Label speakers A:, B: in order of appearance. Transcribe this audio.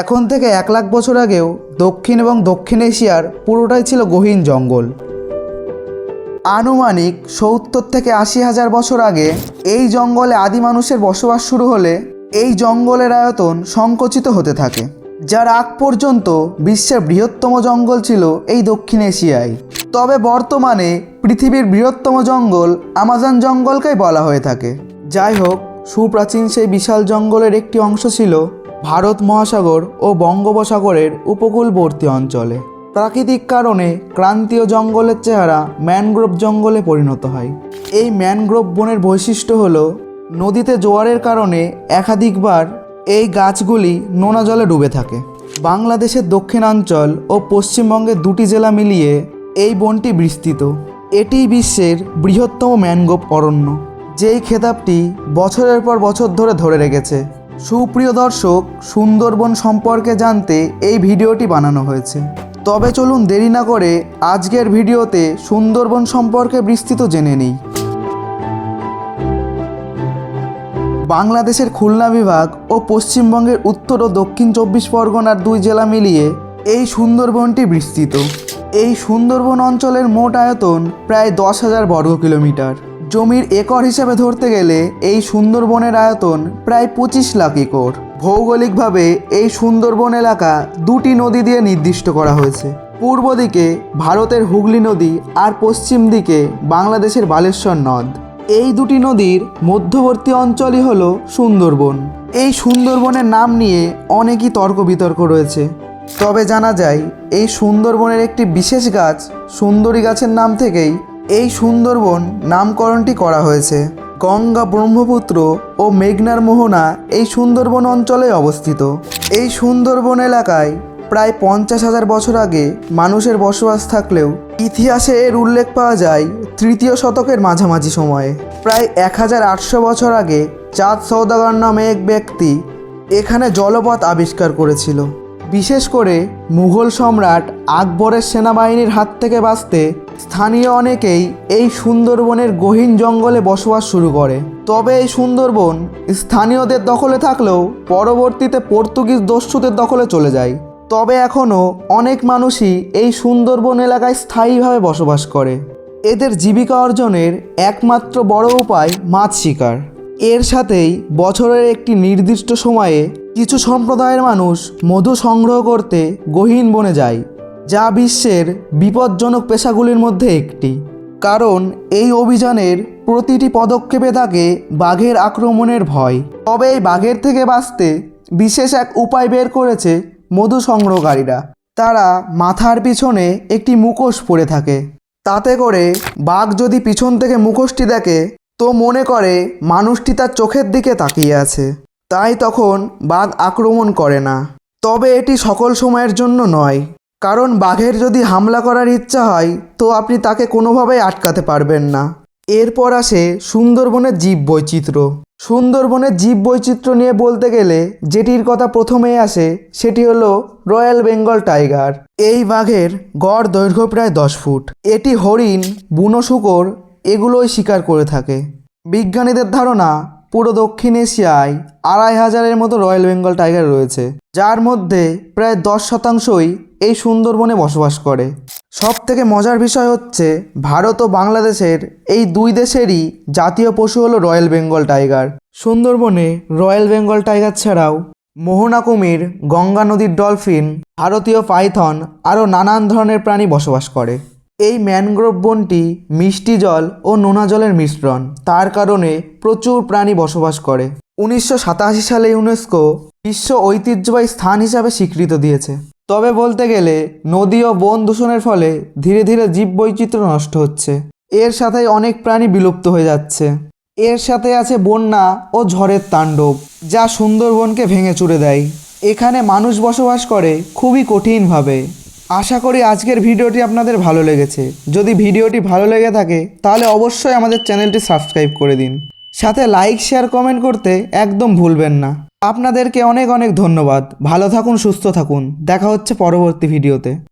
A: এখন থেকে এক লাখ বছর আগেও দক্ষিণ এবং দক্ষিণ এশিয়ার পুরোটাই ছিল গহীন জঙ্গল আনুমানিক সত্তর থেকে আশি হাজার বছর আগে এই জঙ্গলে আদি মানুষের বসবাস শুরু হলে এই জঙ্গলের আয়তন সংকুচিত হতে থাকে যার আগ পর্যন্ত বিশ্বের বৃহত্তম জঙ্গল ছিল এই দক্ষিণ এশিয়ায় তবে বর্তমানে পৃথিবীর বৃহত্তম জঙ্গল আমাজন জঙ্গলকেই বলা হয়ে থাকে যাই হোক সুপ্রাচীন সেই বিশাল জঙ্গলের একটি অংশ ছিল ভারত মহাসাগর ও বঙ্গোপসাগরের উপকূলবর্তী অঞ্চলে প্রাকৃতিক কারণে ক্রান্তীয় জঙ্গলের চেহারা ম্যানগ্রোভ জঙ্গলে পরিণত হয় এই ম্যানগ্রোভ বনের বৈশিষ্ট্য হল নদীতে জোয়ারের কারণে একাধিকবার এই গাছগুলি নোনা জলে ডুবে থাকে বাংলাদেশের দক্ষিণাঞ্চল ও পশ্চিমবঙ্গের দুটি জেলা মিলিয়ে এই বনটি বিস্তৃত এটি বিশ্বের বৃহত্তম ম্যানগ্রোভ অরণ্য যেই খেতাবটি বছরের পর বছর ধরে ধরে রেখেছে সুপ্রিয় দর্শক সুন্দরবন সম্পর্কে জানতে এই ভিডিওটি বানানো হয়েছে তবে চলুন দেরি না করে আজকের ভিডিওতে সুন্দরবন সম্পর্কে বিস্তৃত জেনে নিই বাংলাদেশের খুলনা বিভাগ ও পশ্চিমবঙ্গের উত্তর ও দক্ষিণ চব্বিশ পরগনার দুই জেলা মিলিয়ে এই সুন্দরবনটি বিস্তৃত এই সুন্দরবন অঞ্চলের মোট আয়তন প্রায় দশ হাজার বর্গ কিলোমিটার জমির একর হিসাবে ধরতে গেলে এই সুন্দরবনের আয়তন প্রায় পঁচিশ লাখ একর ভৌগোলিকভাবে এই সুন্দরবন এলাকা দুটি নদী দিয়ে নির্দিষ্ট করা হয়েছে পূর্ব দিকে ভারতের হুগলি নদী আর পশ্চিম দিকে বাংলাদেশের বালেশ্বর নদ এই দুটি নদীর মধ্যবর্তী অঞ্চলই হল সুন্দরবন এই সুন্দরবনের নাম নিয়ে অনেকই তর্ক বিতর্ক রয়েছে তবে জানা যায় এই সুন্দরবনের একটি বিশেষ গাছ সুন্দরী গাছের নাম থেকেই এই সুন্দরবন নামকরণটি করা হয়েছে গঙ্গা ব্রহ্মপুত্র ও মেঘনার মোহনা এই সুন্দরবন অঞ্চলে অবস্থিত এই সুন্দরবন এলাকায় প্রায় পঞ্চাশ হাজার বছর আগে মানুষের বসবাস থাকলেও ইতিহাসে এর উল্লেখ পাওয়া যায় তৃতীয় শতকের মাঝামাঝি সময়ে প্রায় এক হাজার আটশো বছর আগে চাঁদ সৌদাগর নামে এক ব্যক্তি এখানে জলপথ আবিষ্কার করেছিল বিশেষ করে মুঘল সম্রাট আকবরের সেনাবাহিনীর হাত থেকে বাঁচতে স্থানীয় অনেকেই এই সুন্দরবনের গহীন জঙ্গলে বসবাস শুরু করে তবে এই সুন্দরবন স্থানীয়দের দখলে থাকলেও পরবর্তীতে পর্তুগিজ দস্যুদের দখলে চলে যায় তবে এখনও অনেক মানুষই এই সুন্দরবন এলাকায় স্থায়ীভাবে বসবাস করে এদের জীবিকা অর্জনের একমাত্র বড় উপায় মাছ শিকার এর সাথেই বছরের একটি নির্দিষ্ট সময়ে কিছু সম্প্রদায়ের মানুষ মধু সংগ্রহ করতে গহীন বনে যায় যা বিশ্বের বিপজ্জনক পেশাগুলির মধ্যে একটি কারণ এই অভিযানের প্রতিটি পদক্ষেপে থাকে বাঘের আক্রমণের ভয় তবে এই বাঘের থেকে বাঁচতে বিশেষ এক উপায় বের করেছে মধু সংগ্রহকারীরা তারা মাথার পিছনে একটি মুখোশ পরে থাকে তাতে করে বাঘ যদি পিছন থেকে মুখোশটি দেখে তো মনে করে মানুষটি তার চোখের দিকে তাকিয়ে আছে তাই তখন বাঘ আক্রমণ করে না তবে এটি সকল সময়ের জন্য নয় কারণ বাঘের যদি হামলা করার ইচ্ছা হয় তো আপনি তাকে কোনোভাবেই আটকাতে পারবেন না এরপর আসে সুন্দরবনের জীব বৈচিত্র্য সুন্দরবনের জীব বৈচিত্র্য নিয়ে বলতে গেলে যেটির কথা প্রথমেই আসে সেটি হলো রয়্যাল বেঙ্গল টাইগার এই বাঘের গড় দৈর্ঘ্য প্রায় দশ ফুট এটি হরিণ বুনো শুকর এগুলোই শিকার করে থাকে বিজ্ঞানীদের ধারণা পুরো দক্ষিণ এশিয়ায় আড়াই হাজারের মতো রয়্যাল বেঙ্গল টাইগার রয়েছে যার মধ্যে প্রায় দশ শতাংশই এই সুন্দরবনে বসবাস করে সব থেকে মজার বিষয় হচ্ছে ভারত ও বাংলাদেশের এই দুই দেশেরই জাতীয় পশু হলো রয়্যাল বেঙ্গল টাইগার সুন্দরবনে রয়্যাল বেঙ্গল টাইগার ছাড়াও মোহনা কুমির গঙ্গা নদীর ডলফিন ভারতীয় পাইথন আরও নানান ধরনের প্রাণী বসবাস করে এই ম্যানগ্রোভ বনটি মিষ্টি জল ও নোনা জলের মিশ্রণ তার কারণে প্রচুর প্রাণী বসবাস করে উনিশশো সাতাশি সালে ইউনেস্কো বিশ্ব ঐতিহ্যবাহী স্থান হিসাবে স্বীকৃত দিয়েছে তবে বলতে গেলে নদী ও বন দূষণের ফলে ধীরে ধীরে জীববৈচিত্র্য নষ্ট হচ্ছে এর সাথে অনেক প্রাণী বিলুপ্ত হয়ে যাচ্ছে এর সাথে আছে বন্যা ও ঝড়ের তাণ্ডব যা সুন্দরবনকে ভেঙে চুরে দেয় এখানে মানুষ বসবাস করে খুবই কঠিনভাবে আশা করি আজকের ভিডিওটি আপনাদের ভালো লেগেছে যদি ভিডিওটি ভালো লেগে থাকে তাহলে অবশ্যই আমাদের চ্যানেলটি সাবস্ক্রাইব করে দিন সাথে লাইক শেয়ার কমেন্ট করতে একদম ভুলবেন না আপনাদেরকে অনেক অনেক ধন্যবাদ ভালো থাকুন সুস্থ থাকুন দেখা হচ্ছে পরবর্তী ভিডিওতে